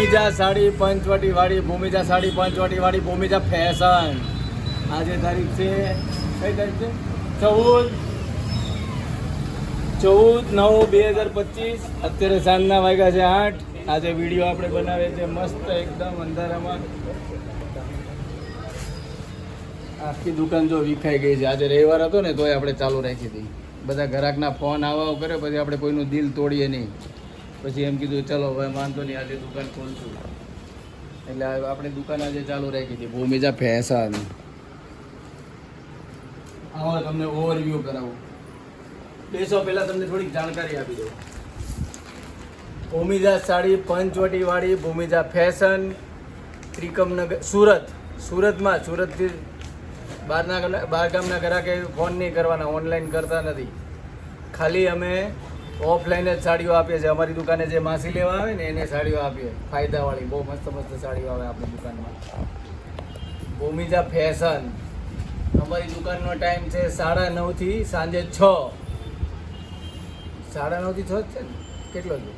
ભૂમિજા સાડી પંચવટી વાળી, ભૂમિજા સાડી પંચવટી વાળી, ભૂમિજા ફેશન આજે તારીખ છે, કઈ તારીખ છે? ચૌદ. ચૌદ નવ બે હજાર પચીસ. અત્યારે સાંજના વાગ્યા છે આઠ. આજે વીડિયો આપણે બનાવે છે મસ્ત એકદમ અંધારામાં. આખી દુકાન જો વિખાઈ ગઈ છે. આજે રવિવાર હતો ને, તોય આપણે ચાલુ રાખી હતી બધા ગ્રાહકના ફોન આવા કર્યો, પછી આપણે કોઈનું દિલ તોડીએ નહીં. પછી એમ કીધું, ચલો હવે વાંધો નહીં, આજે દુકાન ખોલશું. એટલે આપણે દુકાન આજે ચાલુ રાખી હતી ભૂમિજા ફેશન. આવો તમને ઓવરવ્યૂ કરાવું. બેસો, પહેલાં તમને થોડીક જાણકારી આપી દઉં. ભૂમિજા સાડી પંચવટીવાળી ભૂમિજા ફેશન, ત્રિકમનગર, સુરત. સુરતમાં, સુરતથી બહારના બહારગામના બહાર ગામના ગ્રાહકે ફોન નહીં કરવાના ઓનલાઈન કરતા નથી. ખાલી અમે ઓફલાઈન જ સાડીઓ આપીએ છીએ. અમારી દુકાને જે માસી લેવા આવે ને એને સાડીઓ આપીએ ફાયદાવાળી બહુ મસ્ત મસ્ત સાડીઓ આવે આપણી દુકાનમાં. ભૂમિજા ફેશન અમારી દુકાનનો ટાઈમ છે સાડા નવથી સાંજે છ. સાડા નવથી છ જ છે ને? કેટલો છે?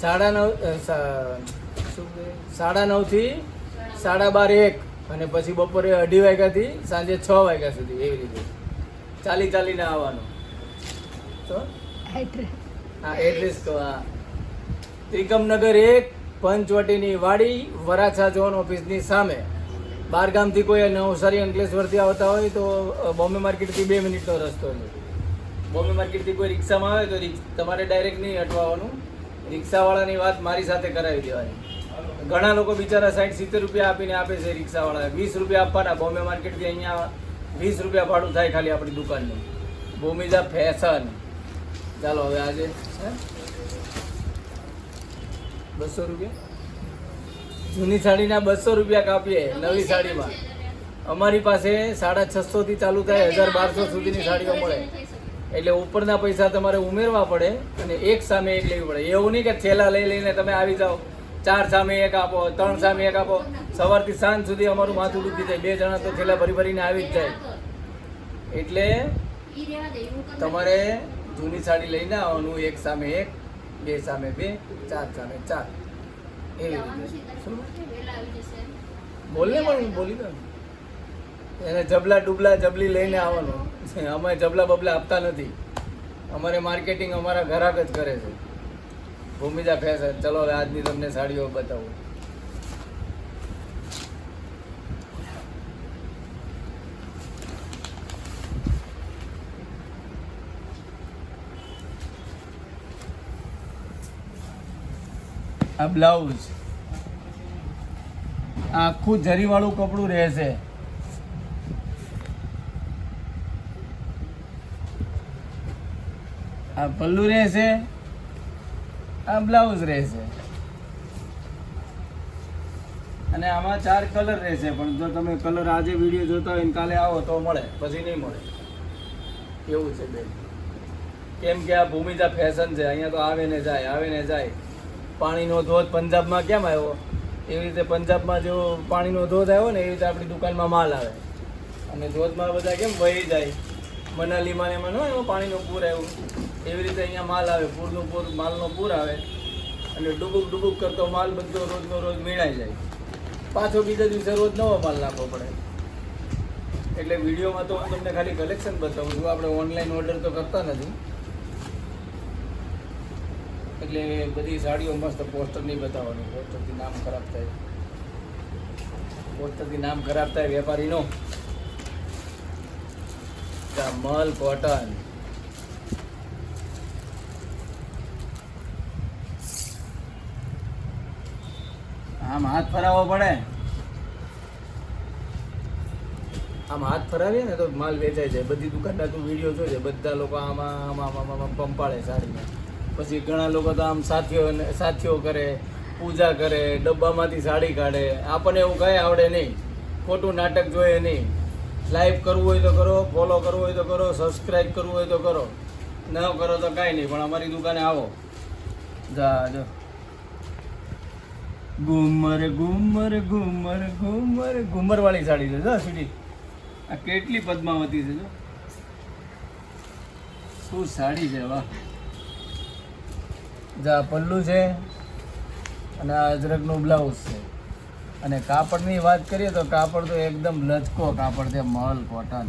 સાડા નવ? સાડા નવથી સાડા બાર એક. અને પછી બપોરે અઢી વાગ્યાથી સાંજે છ વાગ્યા સુધી એવી રીતે. ચાલી ચાલીને આવવાનું. તો? હા એડ્રેસ તો હા. ત્રિકમનગર એક, પંચવટીની વાડી, વરાછા ઝોન ઓફિસની સામે. બારગામથી કોઈ નવસારી, અંકલેશ્વરથી આવતા હોય તો બોમ્બે માર્કેટથી બે મિનિટનો રસ્તો છે. બોમ્બે માર્કેટથી કોઈ રિક્ષામાં આવે તો તમારે ડાયરેક્ટ નહીં અટવાવાનું રિક્ષાવાળાની વાત મારી સાથે કરાવી દેવાની. ઘણા લોકો બિચારા સાઠ સિત્તેર રૂપિયા આપીને આપે છે રિક્ષાવાળા વીસ રૂપિયા આપવાના બોમ્બે માર્કેટથી અહીંયા વીસ રૂપિયા ભાડું થાય ખાલી આપણી દુકાનનું. ભૂમિજા ફેશન. ચાલો હવે આજે? બસો રૂપિયા? જૂની સાડીના બસો રૂપિયા કાપીએ નવી સાડીમાં. અમારી પાસે સાડા છસોથી ચાલુ થાય હજાર બારસો સુધીની સાડીઓ મળે. એટલે ઉપરના પૈસા તમારે ઉમેરવા પડે અને એક સામે એક લેવી પડે. એવું નહીં કે થેલા લઈ લઈને તમે આવી જાઓ. ચાર સામે એક આપો, ત્રણ સામે એક આપો. સવારથી સાંજ સુધી અમારું માથું દુખી જાય. બે જણા તો છેલ્લા ભરી ભરીને આવી જ જાય. એટલે તમારે જૂની સાડી લઈને આવવાનું, એક સામે એક, બે સામે બે, ચાર સામે ચાર. એવી રીતે. શું? બોલ પણ, બોલી દઉં એને જબલા ડુબલા જબલી લઈને આવવાનું. અમે જબલા બબલા આપતા નથી. અમારે માર્કેટિંગ અમારા ઘરાક જ કરે છે. ભૂમિજા ફેશન ચલો હવે આજની તમને સાડીઓ બતાવું. આ બ્લાઉઝ. આખું જરીવાળું કપડું રહેશે. આ પલ્લુ રહેશે. આ બ્લાઉઝ રહેશે. અને આમાં ચાર કલર રહેશે, પણ જો તમે કલર આજે વીડિયો જોતા હોય કાલે આવો તો મળે, પછી નહીં મળે. એવું છે બેન. કેમ કે આ ભૂમિજા ફેશન છે, અહીંયા તો આવે ને જાય, આવે ને જાય. પાણીનો ધોધ પંજાબમાં કેમ આવ્યો? એવી રીતે પંજાબમાં જેવો પાણીનો ધોધ આવ્યો ને, એવી રીતે આપણી દુકાનમાં માલ આવે. અને ધોધમાં બધા કેમ વહી જાય. મનાલીમાં એમાં ન એમાં પાણીનું પૂર આવ્યું. એવી રીતે અહીંયા માલ આવે, પૂરનું પૂર, માલનો પૂર આવે. અને ડૂબુક ડૂબુક કરતો માલ બધો રોજનો રોજ મીણાઈ જાય. પાછો બીજા દિવસે રોજ નવો માલ નાખવો પડે. એટલે વિડીયોમાં તો હું તમને ખાલી કલેક્શન બતાવું છું. આપણે ઓનલાઈન ઓર્ડર તો કરતા નથી. એટલે બધી સાડીઓ મસ્ત પોસ્ટર નહીં બતાવવાનું. પોસ્ટરથી નામ ખરાબ થાય. પોસ્ટરથી નામ ખરાબ થાય, વેપારીનો. મલ કોટન આમ હાથ ફરાવવો પડે. આમ હાથ ફરાવીએ ને તો માલ વેચાઈ જાય. બધી દુકાનના તું વીડિયો જોજે. બધા લોકો આમાં આમાં આમાં આમાં પંપાળે સાડીમાં પછી ઘણા લોકો તો આમ સાથીઓ સાથીઓ કરે પૂજા કરે ડબ્બામાંથી સાડી કાઢે. આપણને એવું કંઈ આવડે નહીં. ખોટું નાટક જોઈએ નહીં. લાઈવ કરવું હોય તો કરો ફોલો કરવું હોય તો કરો સબસ્ક્રાઈબ કરવું હોય તો કરો. ન કરો તો કાંઈ નહીં, પણ અમારી દુકાને આવો. જા, જો. ઘુમર ઘુમર ઘુમર ઘુમર ઘુમરવાળી સાડી છે, જો, સુધી. આ કેટલી પદ્માવતી છે, જો. શું સાડી છે, વાહ. જા, પલ્લુ છે અને આ અજરકનું બ્લાઉઝ છે. અને કાપડની વાત કરીએ તો કાપડ તો એકદમ લચકો કાપડ છે મહલ કોટન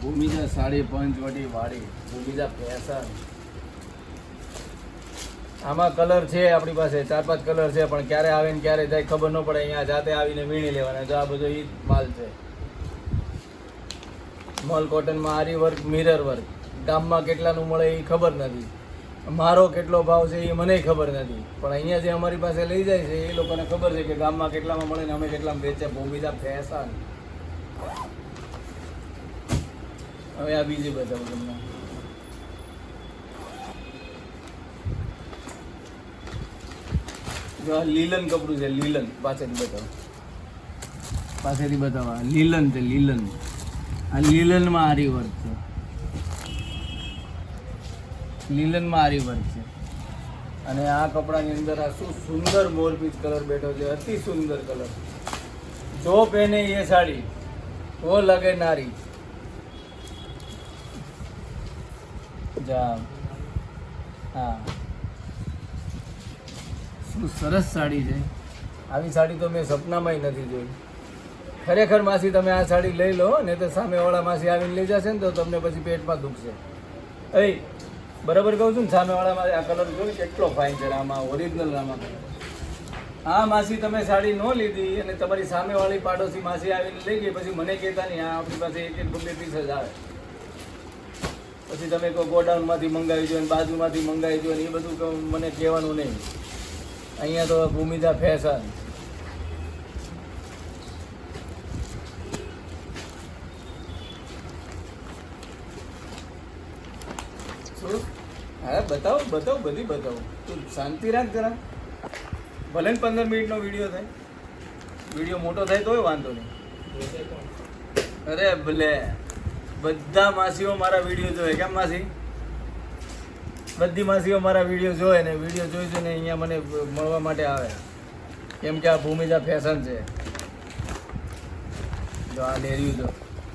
ભૂમિજા સાડી, પંચવટી વાળી ભૂમિજા ફેશન આમાં કલર છે આપણી પાસે, ચાર પાંચ કલર છે, પણ ક્યારે આવે ને ક્યારે જાય ખબર ન પડે, અહીંયા જાતે આવીને વીણી લેવાના, જો આ બધો ઈ માલ છે. મલ કોટનમાં આરી વર્ક મિરર વર્ક ગામમાં કેટલાનું મળે એ ખબર નથી. મારો કેટલો ભાવ છે એ મને ખબર નથી. પણ અહીંયા જે અમારી પાસે લઈ જાય છે, એ લોકોને ખબર છે કે ગામમાં કેટલામાં મળે ને અમે કેટલામાં વેચે ભૂમિજા ફેશન. હવે આ બીજી બતાવું તમને. જો લીલન કપડું છે, લીલન પાછળથી બતાવો. પાસેથી બતાવો. લીલન છે, લીલન. આ લીલનમાં આરી વર્ક છે. લીલનમાં આરી વર્ક છે. અને આ કપડાની અંદર આ શું સુંદર મોરપીચ કલર બેઠો છે, અતિ સુંદર કલર. જો પહેને એ સાડી, તો લગે નારી. હા. શું સરસ સાડી છે. આવી સાડી તો મેં સપનામાંય નથી જોઈ. ખરેખર માસી તમે આ સાડી લઈ લો ને તો સામેવાળા માસી આવીને લઈ જશે ને તો તમને પછી પેટમાં દુખશે. એ બરાબર કહું છું ને, સામેવાળામાં આ કલર જોઈ કેટલો ફાઇન છે આમાં ઓરિજિનલ આમાં હા, માસી, તમે સાડી ન લીધી અને તમારી સામેવાળી પાડોશી માસી આવીને લઈ ગઈ, પછી મને કહેતા નહીં, આ આપણી પાસે એક એક બબ્બે પીસ જ આવે. પછી તમે કહો, ગોડાઉનમાંથી મંગાવી દો બાજુમાંથી મંગાવી દો એ બધું મને કહેવાનું નહીં. અહીંયા તો ભૂમિજા ફેશન શું હા, બતાવો બતાવો, બધી બતાવો. તું શાંતિ રાખ જરા. ભલે ને પંદર મિનિટનો વીડિયો થાય. વીડિયો મોટો થાય તોય વાંધો નહીં. અરે ભલે. બધા માસીઓ મારા વીડિયો જોવે. કેમ માસી? બધી માસીઓ મારા વીડિયો જોવે ને વીડિયો જોઈ જોઈને અહીંયા મને મળવા માટે આવે. કેમ કે આ ભૂમિજા ફેશન છે. જો આ લેર્યું તો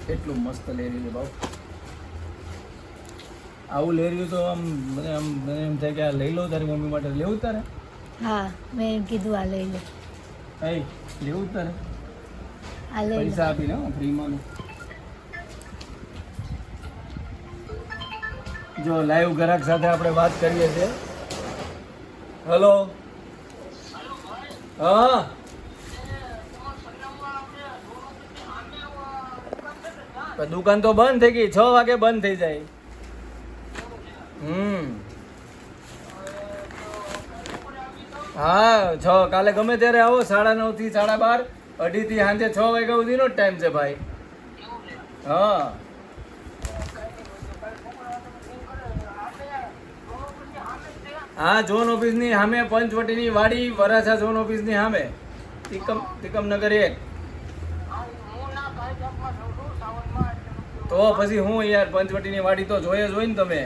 કેટલું મસ્ત લેર્યું છે ભાવ આવું લઈ રહ્યું તો આમ મને આમ મને એમ થાય કે આ લઈ લો તારી મમ્મી માટે લેવું તારે? હા મેં એમ કીધું આ લઈ લે. એ લેવું તારે? આ લઈ પૈસા આપીને હો, ફ્રીમાં જો લાઈવ ગ્રાહક સાથે આપણે વાત કરીએ છીએ. હલો? હા? દુકાન તો બંધ થઈ ગઈ છ વાગે બંધ થઈ જાય. હમ. હા, છ. કાલે ગમે ત્યારે આવો, સાડા નવથી સાડા બાર. અઢી થી સાંજે છ વાગ્યા સુધીનો જ ટાઈમ છે ભાઈ. હા. હા ઝોન ઓફિસની સામે, પંચવટીની વાડી, વરાછા ઝોન ઓફિસની સામે. તિકમ, તિકમનગર એક. તો પછી હું યાર, પંચવટીની વાડી તો જોઈએ જ હોય ને તમે.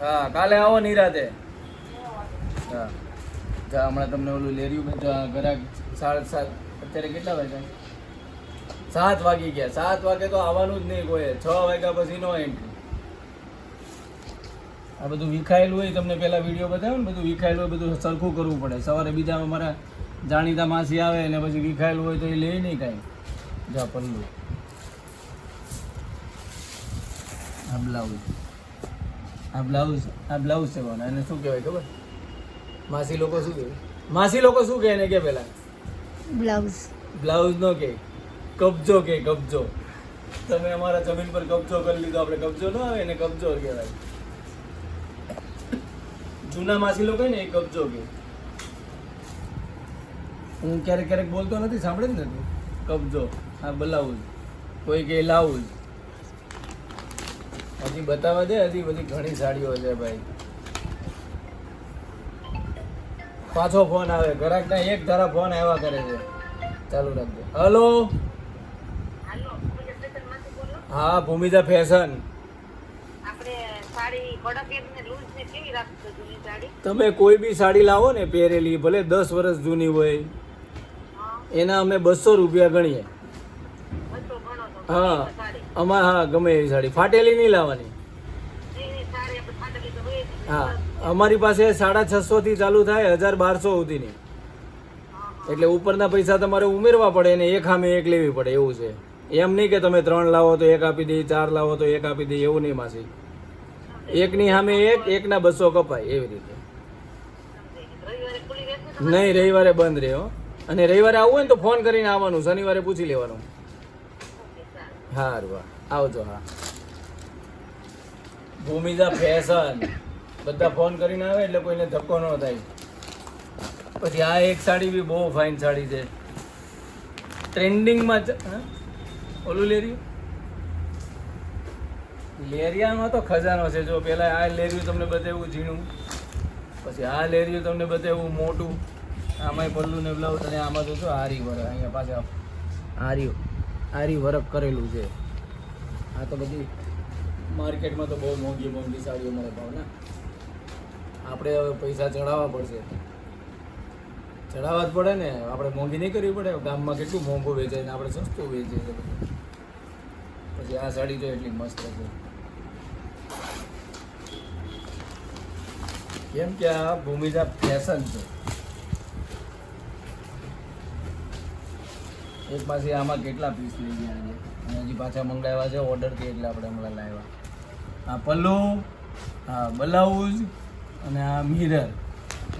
હા, કાલે આવો નિરાતે. હા. જા, હમણાં તમને ઓલું લેર્યું મેં ઘરાક સાડા સાત, અત્યારે કેટલા વાગ્યા? સાત વાગી ગયા. સાત વાગે તો આવવાનું જ નહીં કોઈ. છ વાગ્યા પછી નો એન્ટ્રી આ બધું વિખાયેલું હોય, તમને પહેલાં વીડિયો બતાવ્યો ને, બધું વિખાયેલું હોય, બધું સરખું કરવું પડે. સવારે બીજા અમારા જાણીતા માસી આવે ને પછી વિખાયેલું હોય તો એ લે નહીં કાંઈ. જા, પલ્લું. બ્લાઉઝ. આ બ્લાઉઝ આ બ્લાઉઝ છે કોને એને શું કહેવાય ખબર? માસી લોકો શું કહે માસી લોકો શું કહે એને કે પેલા? બ્લાઉઝ. બ્લાઉઝ નો કે કબજો કે કબજો. તમે અમારા જમીન પર કબજો કરી લીધો આપણે કબજો ન આવે એને કબજો કહેવાય. જૂના માસી લોકો ને એ કબજો કે. હું ક્યારેક ક્યારેક બોલતો નથી સાંભળે જ નથી કબજો. હા બ્લાઉઝ કોઈ કે લાઉઝ હજી બતાવવા દે હજી બધી ઘણી સાડીઓ છે ભાઈ. પાછો ફોન આવે ઘરાકના એક ધારા ફોન આવ્યા કરે છે. ચાલુ રાખજો. હલો? હા ભૂમિજા ફેશન. તમે કોઈ બી સાડી લાવો ને પહેરેલી ભલે દસ વર્ષ જૂની હોય. એના અમે બસો રૂપિયા ગણીએ. હા. અમાર હા ગમે એવી સાડી. ફાટેલી નહીં લાવવાની. હા અમારી પાસે સાડા છસો થી ચાલુ થાય હજાર બારસો સુધીની. એટલે ઉપરના પૈસા તમારે ઉમેરવા પડે અને એક સામે એક લેવી પડે એવું છે. એમ નહીં કે તમે ત્રણ લાવો તો એક આપી દઈએ ચાર લાવો તો એક આપી દઈએ એવું નહીં માસી. એકની સામે એક એકના બસો કપાય એવી રીતે. નહીં રવિવારે બંધ રહે હો. અને રવિવારે આવવું હોય ને તો ફોન કરીને આવવાનું શનિવારે પૂછી લેવાનું. સારું હા આવજો, હા. ભૂમિજા ફેશન. બધા ફોન કરીને આવે એટલે કોઈને ધક્કો ન થાય. પછી આ એક સાડી બી બહુ ફાઇન સાડી છે. ટ્રેન્ડિંગમાં? ઓલું લેર્યું લેરિયામાં તો ખજાનો છે. જો પેલા આ લેરિયું તમને બતાવ્યું ઝીણું. પછી આ લેર્યું તમને બતાવ્યું મોટું. આમાંય પલ્લું ને બ્લાઉઝ અને આમાં તો હારી આરી અહીંયા પાછા આરી આરી વર્ક કરેલું છે. આ તો બધી માર્કેટમાં તો બહુ મોંઘી મોંઘી સાડીઓ મળે ભાવના આપણે હવે પૈસા ચડાવવા પડશે. ચડાવવા જ પડે ને. આપણે મોંઘી નહીં કરવી પડે. ગામમાં કેટલું મોંઘું વેચાય ને આપણે સસ્તું વેચીએ છે પછી આ સાડી જો એટલી મસ્ત છે. કેમ કે આ ભૂમિજા ફેશન છે. એક પાસે આમાં કેટલા પીસ લઈ ગયા છે? અને હજી પાછા મંગાવ્યા છે ઓર્ડરથી એટલે આપણે હમણાં લાવ્યા. આ પલ્લુ, આ બ્લાઉઝ અને આ મિરર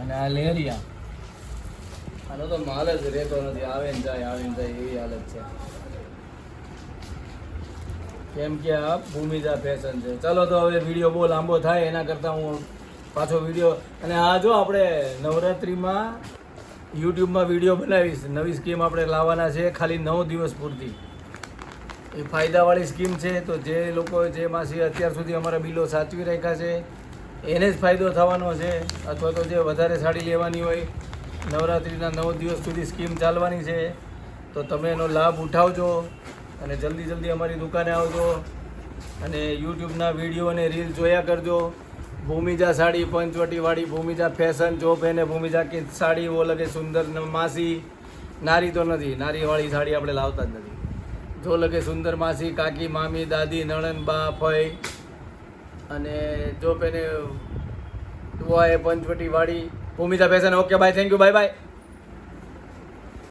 અને આ લેરિયા. આનો તો માલ જ રહેતો નથી. આવે ને જાય, આવે ને જાય એવી હાલત છે. કેમ કે આ ભૂમિજા ફેશન છે. ચલો તો હવે વીડિયો બહુ લાંબો થાય. એના કરતાં હું પાછો વીડિયો અને આ જો આપણે નવરાત્રિમાં યુટ્યુબમાં વીડિયો બનાવીશ. નવી સ્કીમ આપણે લાવવાના છે, ખાલી નવ દિવસ પૂરતી. એ ફાયદાવાળી સ્કીમ છે, તો જે લોકો જે માસી અત્યાર સુધી અમારા બિલો સાચવી રાખ્યા છે, એને જ ફાયદો થવાનો છે, અથવા તો જે વધારે સાડી લેવાની હોય, નવરાત્રિના નવ દિવસ સુધી સ્કીમ ચાલવાની છે, તો તમે એનો લાભ ઉઠાવજો અને જલ્દી જલ્દી અમારી દુકાને આવજો અને યુટ્યુબના વીડિયો અને રીલ જોયા કરજો. ભૂમિજા સાડી પંચવટીવાળી ભૂમિજા ફેશન જો પહેને ભૂમિજા की સાડી वो लगे સુંદર ન માસી નારી તો નથી નારીવાળી સાડી આપણે લાવતા જ નથી જો લગે સુંદર માસી કાકી મામી દાદી નણંદ બા ફઈ અને જો પહેને वो है Panchavati Wadi Bhoomija fashion okay bye thank you bye bye